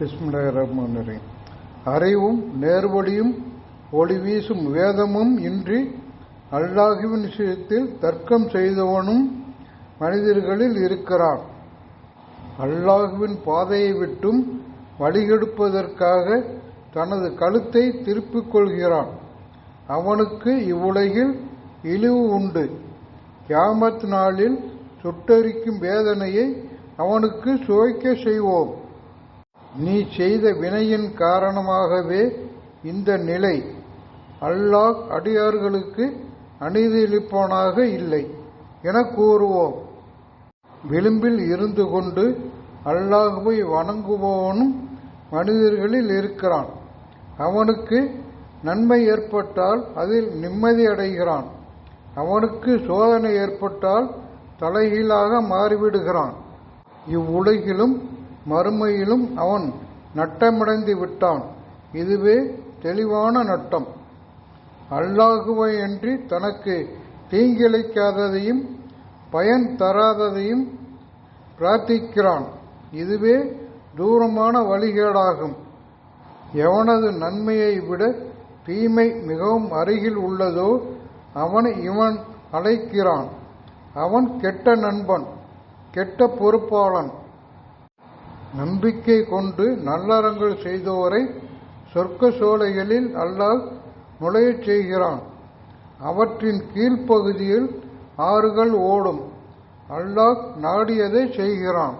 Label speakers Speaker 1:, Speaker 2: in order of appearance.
Speaker 1: பிஸ்மில்லாஹிர்ரஹ்மானிர்ரஹீம். அறிவும் நேர்வழியும் ஒளி வீசும் வேதமும் இன்றி அல்லாஹுவின் விஷயத்தில் தர்க்கம் செய்தவனும் மனிதர்களில் இருக்கிறான். அல்லாஹுவின் பாதையை விட்டும் வழிகெடுப்பதற்காக தனது கழுத்தை திருப்பிக் கொள்கிறான். அவனுக்கு இவ்வுலகில் இழிவு உண்டு. கியாமத் நாளில் சுட்டரிக்கும் வேதனையை அவனுக்கு சுவைக்க செய்வோம். நீ செய்த வினையின் காரணமாகவே இந்த நிலை அல்லாஹ் அடியார்களுக்கு அநீதியளிப்பவனாக இல்லை என கூறுவோம். விளிம்பில் இருந்து கொண்டு அல்லாஹுவை வணங்குபவனும் மனிதர்களில் இருக்கிறான். அவனுக்கு நன்மை ஏற்பட்டால் அதில் நிம்மதி அடைகிறான். அவனுக்கு சோதனை ஏற்பட்டால் தலைகீழாக மாறிவிடுகிறான். இவ்வுலகிலும் மறுமையிலும் அவன் நட்டமடைந்து விட்டான். இதுவே தெளிவான நட்டம். அல்லாகுவையன்றி தனக்கு தீங்கிழைக்காததையும் பயன் தராததையும் பிரார்த்திக்கிறான். இதுவே தூரமான வழிகேடாகும். எவனது நன்மையை விட தீமை மிகவும் அருகில் உள்ளதோ அவனை இவன் அழைக்கிறான். அவன் கெட்ட நண்பன் கெட்ட பொறுப்பாளன். நம்பிக்கை கொண்டு நல்லறங்கள் செய்தோரை சொர்க்க சோலைகளில் அல்லாஹ் நுழையச் செய்கிறான். அவற்றின் கீழ்ப்பகுதியில் ஆறுகள் ஓடும். அல்லாஹ் நாடியதை செய்கிறான்.